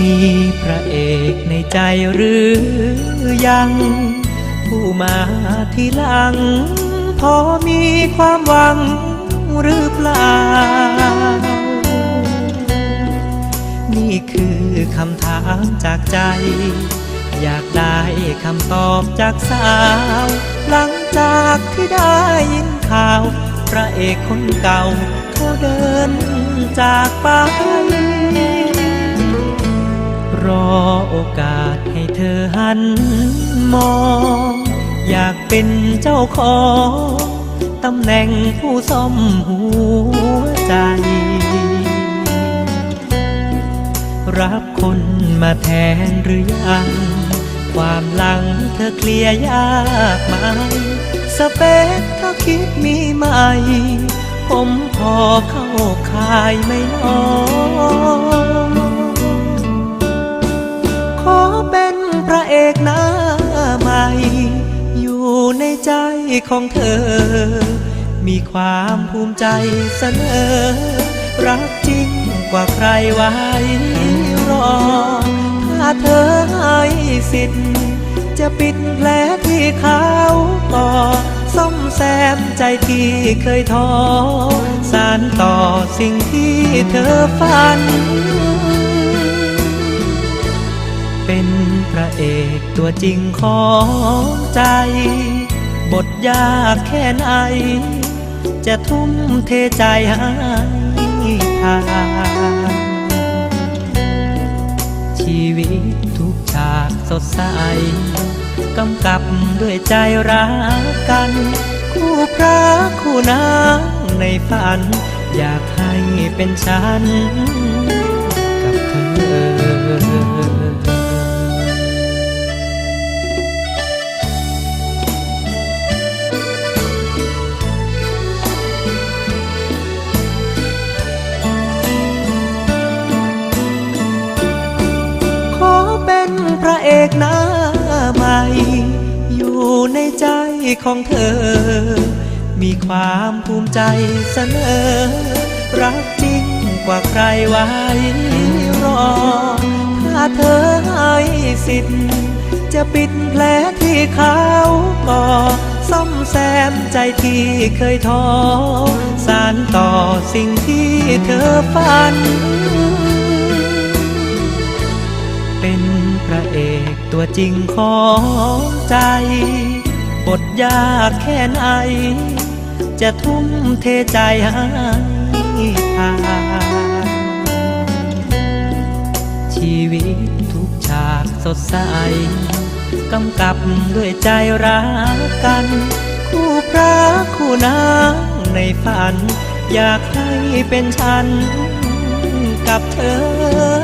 มีพระเอกในใจหรือยัง ผู้มาทีหลัง พอมีความหวังหรือเปล่า นี่คือคำถามจากใจ อยากได้คำตอบจากสาว หลังจากที่ได้ยินข่าว พระเอกคนเก่าเขาเดินจากไปันมอง อยากเป็นเจ้าของตำแหน่งผู้ซ่อมหัวใจ รับคนมาแทนหรือยัง ความหลังเธอเคลียร์ยากไหมสเปคเธอคิดมีไหม ผมพอเข้าคายไม่น้อง ของเธอ มีความภูมิใจเสนอ รักจริงกว่าใครไว้รอ ถ้าเธอให้สิทธิ์ จะปิดแผลที่เขาก่อซ่อมแซมใจที่เคยท้อ สารต่อสิ่งที่เธอฝัน เป็นพระเอกตัวจริงของใจ บทยากแค่ไหน จะทุ่มเทใจให้ทานชีวิตทุกฉากสดใสกำกับด้วยใจรักกัน คู่พระคู่นางในฝัน อยากให้เป็นฉัน ของเธอ มีความภูมิใจเสนอ รักจริงกว่าใครไว้รอ ถ้าเธอให้สิทธิ์จะปิดแผลที่เขาก่อซ่อมแซมใจที่เคยท้อ สารต่อสิ่งที่เธอฝัน เป็นพระเอกตัวจริงของใจ บทยากแค่ไหน จะทุ่มเทใจให้ทานชีวิตทุกฉากสดใส กำกับด้วยใจรักกัน คู่พระคู่นางในฝัน อยากให้เป็นฉันกับเธอ